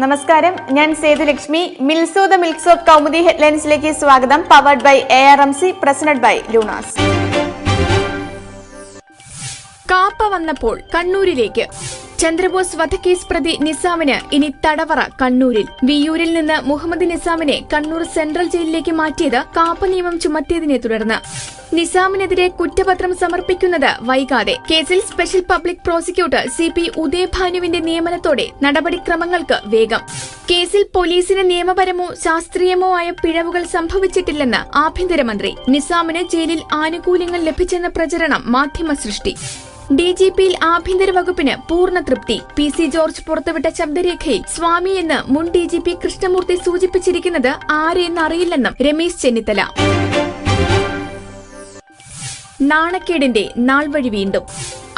നമസ്കാരം. ഞാൻ സേതുലക്ഷ്മി മിൽസോ ദ മിൽക്സ് ഓഫ് കൗമുദി ഹെഡ്ലൈൻസിലേക്ക് സ്വാഗതം. Powered by A R M C presented by Lunars Kaapa വന്നപ്പോൾ കണ്ണൂരിലേക്ക്. ചന്ദ്രബോസ് വധക്കേസ് പ്രതി നിസാമിന് ഇനി തടവറ കണ്ണൂരിൽ. വിയൂരിൽ നിന്ന് മുഹമ്മദ് നിസാമിനെ കണ്ണൂർ സെൻട്രൽ ജയിലിലേക്ക് മാറ്റിയത് കാപ്പ നിയമം ചുമത്തിയതിനെ തുടർന്ന്. നിസാമിനെതിരെ കുറ്റപത്രം സമർപ്പിക്കുന്നത് വൈകാതെ. കേസിൽ special public prosecutor C P ഉദയഭാനുവിന്റെ നിയമനത്തോടെ നടപടിക്രമങ്ങൾക്ക് വേഗം. കേസിൽ പോലീസിന് നിയമപരമോ ശാസ്ത്രീയമോ ആയ പിഴവുകൾ സംഭവിച്ചിട്ടില്ലെന്ന് ആഭ്യന്തരമന്ത്രി. നിസാമിന് ജയിലിൽ ആനുകൂല്യങ്ങൾ ലഭിച്ചെന്ന പ്രചരണം മാധ്യമ സൃഷ്ടി. ഡി ജി പിയിൽ ആഭ്യന്തര വകുപ്പിന് പൂർണ തൃപ്തി. പി സി ജോർജ് പുറത്തുവിട്ട ശബ്ദരേഖയിൽ സ്വാമി എന്ന് മുൻ ഡി ജി പി കൃഷ്ണമൂർത്തി സൂചിപ്പിച്ചിരിക്കുന്നത് ആരെയെന്നറിയില്ലെന്നും രമേശ് ചെന്നിത്തല. നാണക്കേടിന്റെ നാൾവഴി വീണ്ടും.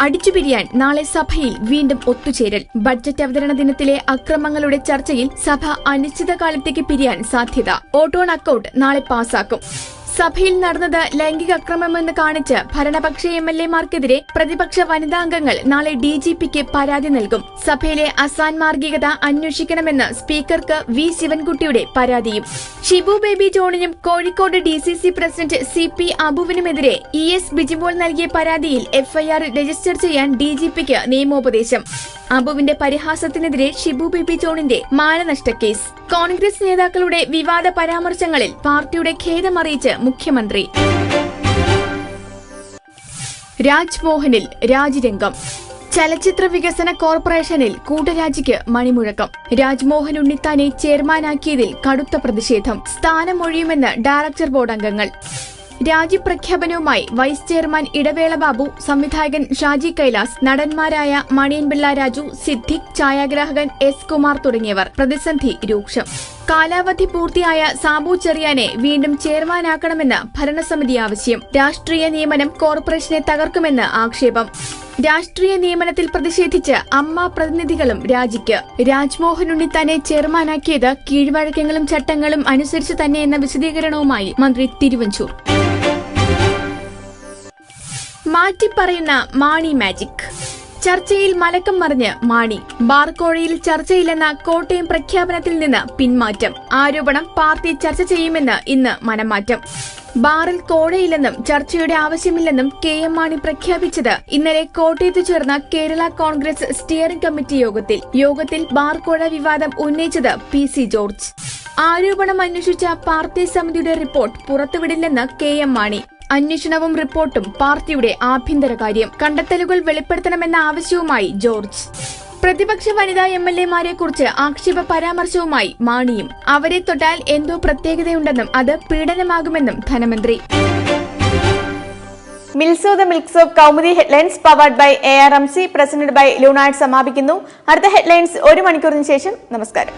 അടിച്ചുപിരിയാൻ നാളെ സഭയിൽ വീണ്ടും ഒത്തുചേരൽ. ബഡ്ജറ്റ് അവതരണ ദിനത്തിലെ അക്രമങ്ങളുടെ ചർച്ചയിൽ സഭ അനിശ്ചിതകാലത്തേക്ക് പിരിയാൻ സാധ്യത. ഓട്ടോൺ അക്കൌണ്ട് നാളെ പാസാക്കും. സഭയിൽ നടന്നത് ലൈംഗിക അക്രമമെന്ന് കാണിച്ച് ഭരണപക്ഷ എം എൽ എമാർക്കെതിരെ പ്രതിപക്ഷ വനിതാംഗങ്ങൾ നാളെ ഡി ജി പിക്ക് പരാതി നൽകും. സഭയിലെ അസാൻമാർഗികത അന്വേഷിക്കണമെന്ന് സ്പീക്കർക്ക് വി ശിവൻകുട്ടിയുടെ പരാതിയും. Shibu Baby ജോണിനും Kozhikode D C C president C P അബുവിനുമെതിരെ E S Bijimol നൽകിയ പരാതിയിൽ എഫ്ഐആർ രജിസ്റ്റർ ചെയ്യാൻ ഡി ജി പിക്ക് നിയമോപദേശം. അബുവിന്റെ പരിഹാസത്തിനെതിരെ ഷിബു ബേബി ജോണിന്റെ മാനനഷ്ട കേസ്. കോൺഗ്രസ് നേതാക്കളുടെ വിവാദ പരാമർശങ്ങളിൽ പാർട്ടിയുടെ ഖേദമറിയിച്ച് മുഖ്യമന്ത്രി. രാജ്മോഹനിൽ രാജിരംഗം ചലച്ചിത്ര വികസന കോർപ്പറേഷനിൽ കൂട്ടരാജിക്ക് മണിമുഴക്കം. രാജ്മോഹൻ ഉണ്ണിത്താനെ ചെയർമാനാക്കിയതിൽ കടുത്ത പ്രതിഷേധം. സ്ഥാനമൊഴിയുമെന്ന് ഡയറക്ടർ ബോർഡ് അംഗങ്ങൾ. രാജിപ്രഖ്യാപനവുമായി വൈസ് ചെയർമാൻ ഇടവേള ബാബു സംവിധായകൻ ഷാജി കൈലാസ് നടന്മാരായ മണിയൻപിള്ള രാജു സിദ്ദിഖ് ഛായാഗ്രാഹകൻ എസ് കുമാർ തുടങ്ങിയവർ. പ്രതിസന്ധി രൂക്ഷം. കാലാവധി പൂർത്തിയായ സാബു ചെറിയാനെ വീണ്ടും ചെയർമാനാക്കണമെന്ന് ഭരണസമിതി ആവശ്യം. രാഷ്ട്രീയ നിയമനം കോർപ്പറേഷനെ തകർക്കുമെന്ന് ആക്ഷേപം. രാഷ്ട്രീയ നിയമനത്തിൽ പ്രതിഷേധിച്ച് അമ്മ പ്രതിനിധികളും രാജിക്ക്. രാജ്മോഹൻ ഉണ്ണിത്താനെ ചെയർമാനാക്കിയത് കീഴ്വഴക്കങ്ങളും ചട്ടങ്ങളും അനുസരിച്ച് തന്നെയെന്ന വിശദീകരണവുമായി മന്ത്രി തിരുവഞ്ചൂർ. മാറ്റിപ്പറയുന്ന മാണി മാജിക്. ചർച്ചയിൽ മലക്കം മറിഞ്ഞ് മാണി. ബാർക്കോഴയിൽ ചർച്ചയില്ലെന്ന കോട്ടയം പ്രഖ്യാപനത്തിൽ നിന്ന് പിന്മാറ്റം. ആരോപണം പാർട്ടി ചർച്ച ചെയ്യുമെന്ന് ഇന്ന് മനംമാറ്റം. ബാറിൽ കോഴയില്ലെന്നും ചർച്ചയുടെ ആവശ്യമില്ലെന്നും കെ എം മാണി പ്രഖ്യാപിച്ചത് ഇന്നലെ കോട്ടയത്ത് ചേർന്ന കേരള കോൺഗ്രസ് സ്റ്റിയറിംഗ് കമ്മിറ്റി യോഗത്തിൽ. യോഗത്തിൽ ബാർ കോഴ വിവാദം ഉന്നയിച്ചത് പി സി ജോർജ്. ആരോപണം അന്വേഷിച്ച പാർട്ടി സമിതിയുടെ റിപ്പോർട്ട് പുറത്തുവിടില്ലെന്ന് കെ എം മാണി. അന്വേഷണവും റിപ്പോർട്ടും പാർട്ടിയുടെ ആഭ്യന്തര കാര്യം കണ്ടെത്തലുകൾ വെളിപ്പെടുത്തണമെന്ന ആവശ്യവുമായി ജോർജ്. പ്രതിപക്ഷ വനിതാ എം എൽ എമാരെ കുറിച്ച് ആക്ഷേപ പരാമർശവുമായി മാണിയും. അവരെ തൊട്ടാൽ എന്തോ പ്രത്യേകതയുണ്ടെന്നും അത് പീഡനമാകുമെന്നും ധനമന്ത്രി. മിൽസോ the മിൽക്സ് of Kaumudi headlines powered by A R M C presented by Lunars സമാപിക്കുന്നു. അടുത്ത ഹെഡ്ലൈൻസ് ഒരു മണിക്കൂറിന് ശേഷം. നമസ്കാരം.